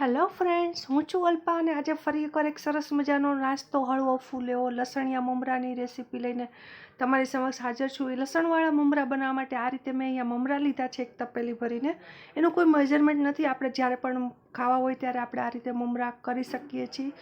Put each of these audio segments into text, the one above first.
Hello friends હું છું અલ્પા અને આજે ફરી એકવાર એક સરસ મજાનો નાસ્તો, હળવો ફૂલેવો, લસણિયા મમરાની રેસીપી લઈને તમારી સમક્ષ હાજર છું. એ લસણવાળા મમરા બનાવવા માટે આ રીતે મેં અહીંયા મમરા લીધા છે, એક તપેલી ભરીને. એનું કોઈ મેજરમેન્ટ નથી. આપણે જ્યારે પણ ખાવા હોય ત્યારે આપણે આ રીતે મમરા કરી શકીએ છીએ.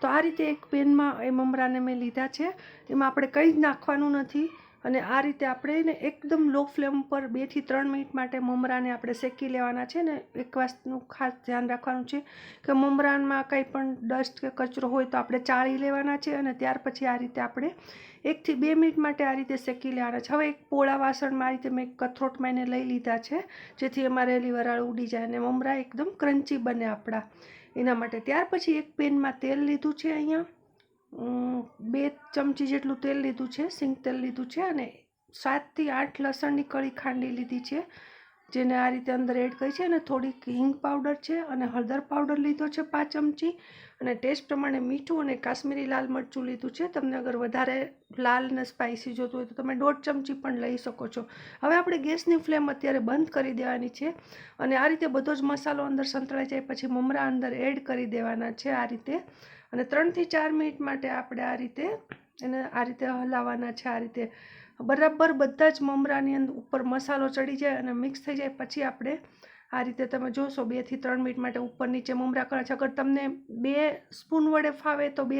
તો આ રીતે એક પેનમાં એ મમરાને મેં લીધા છે. એમાં આપણે કંઈ જ નાખવાનું નથી. અને આ રીતે આપણે એને એકદમ લો ફ્લેમ પર બેથી ત્રણ મિનિટ માટે મમરાને આપણે શેકી લેવાના છે ને એક વાતનું ખાસ ધ્યાન રાખવાનું છે કે મમરામાં કંઈ પણ ડસ્ટ કે કચરો હોય તો આપણે ચાળી લેવાના છે અને ત્યાર પછી આ રીતે આપણે એકથી બે મિનિટ માટે આ રીતે શેકી લેવાના છે. હવે એક પોળા વાસણમાં આ રીતે મેં કથરોટમાં એને લઈ લીધા છે, જેથી એમાં રહેલી વરાળ ઉડી જાય અને મમરા એકદમ ક્રન્ચી બને આપણા. એના માટે ત્યાર પછી એક પેનમાં તેલ લીધું છે અહીંયા. ચમચી જેટલું તેલ લીધું છે, સિંગ તેલ લીધું છે અને સાતથી આઠ લસણની કળી ખાંડી લીધી છે, જેને આ રીતે અંદર એડ કરી છે અને થોડીક હિંગ પાવડર છે અને હળદર પાવડર લીધો છે પાંચ ચમચી અને ટેસ્ટ પ્રમાણે મીઠું અને કાશ્મીરી લાલ મરચું લીધું છે. તમને અગર વધારે લાલ ને સ્પાઇસી જોતું હોય તો તમે દોઢ ચમચી પણ લઈ શકો છો. હવે આપણે ગેસની ફ્લેમ અત્યારે બંધ કરી દેવાની છે અને આ રીતે બધો જ મસાલો અંદર સંતળાઈ જાય પછી મમરા અંદર એડ કરી દેવાના છે આ રીતે. અને ત્રણથી ચાર મિનિટ માટે આપણે આ રીતે એને આ રીતે હલાવવાના છે, આ રીતે. બરાબર બધા જ મમરાની અંદર ઉપર મસાલો ચડી જાય અને મિક્સ થઈ જાય. પછી આપણે આ રીતે તમે જોશો બેથી ત્રણ મિનિટ માટે ઉપર નીચે મમરા કરે છે. અગર તમને બે સ્પૂન વડે ફાવે તો બે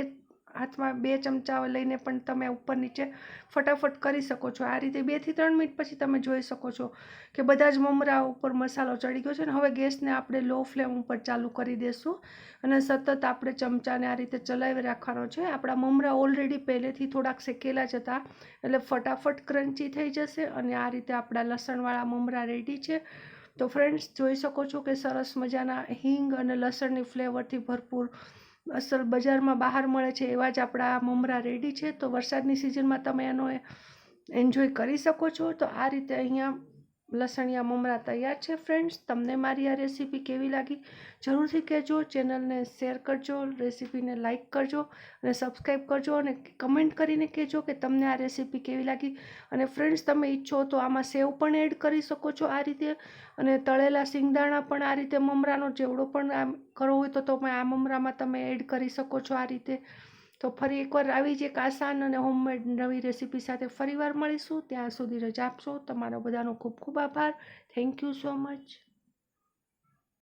હાથમાં બે ચમચા લઈને પણ તમે ઉપર નીચે ફટાફટ કરી શકો છો. આ રીતે બેથી ત્રણ મિનિટ પછી તમે જોઈ શકો છો કે બધા જ મમરા ઉપર મસાલો ચડી ગયો છે અને હવે ગેસને આપણે લો ફ્લેમ ઉપર ચાલુ કરી દઈશું અને સતત આપણે ચમચાને આ રીતે ચલાવી રાખવાનો છે. આપણા મમરા ઓલરેડી પહેલેથી થોડાક શેકેલા જ હતા એટલે ફટાફટ ક્રન્ચી થઈ જશે અને આ રીતે આપણા લસણવાળા મમરા રેડી છે. તો ફ્રેન્ડ્સ, જોઈ શકો છો કે સરસ મજાના હિંગ અને લસણની ફ્લેવરથી ભરપૂર અસલ બજારમાં બહાર મળે છે એવા જ આપણા મમરા રેડી છે. તો વરસાદની સિઝનમાં તમે એનો એન્જોય કરી શકો છો. તો આ રીતે અહીંયા લસણિયા મમરા તૈયાર છે. ફ્રેન્ડ્સ, તમને મારી આ રેસીપી કેવી લાગી? જરૂરથી કહેજો. ચેનલને શેર કરજો, રેસીપીને લાઇક કરજો અને સબસ્ક્રાઈબ કરજો અને કમેન્ટ કરીને કહેજો કે તમને આ રેસીપી કેવી લાગી. અને ફ્રેન્ડ્સ, તમે ઈચ્છો તો આમાં સેવ પણ એડ કરી શકો છો આ રીતે અને તળેલા સિંગદાણા પણ આ રીતે મમરાનો જેવડો પણ આમ કરવો હોય તો તમે આ મમરામાં તમે એડ કરી શકો છો આ રીતે. તો ફરી એકવાર આવી જ એક આસાન અને હોમમેડ નવી રેસીપી સાથે ફરીવાર મળીશું. ત્યાં સુધી રજા આપશો. તમારો બધાનો ખૂબ ખૂબ આભાર. Thank you so much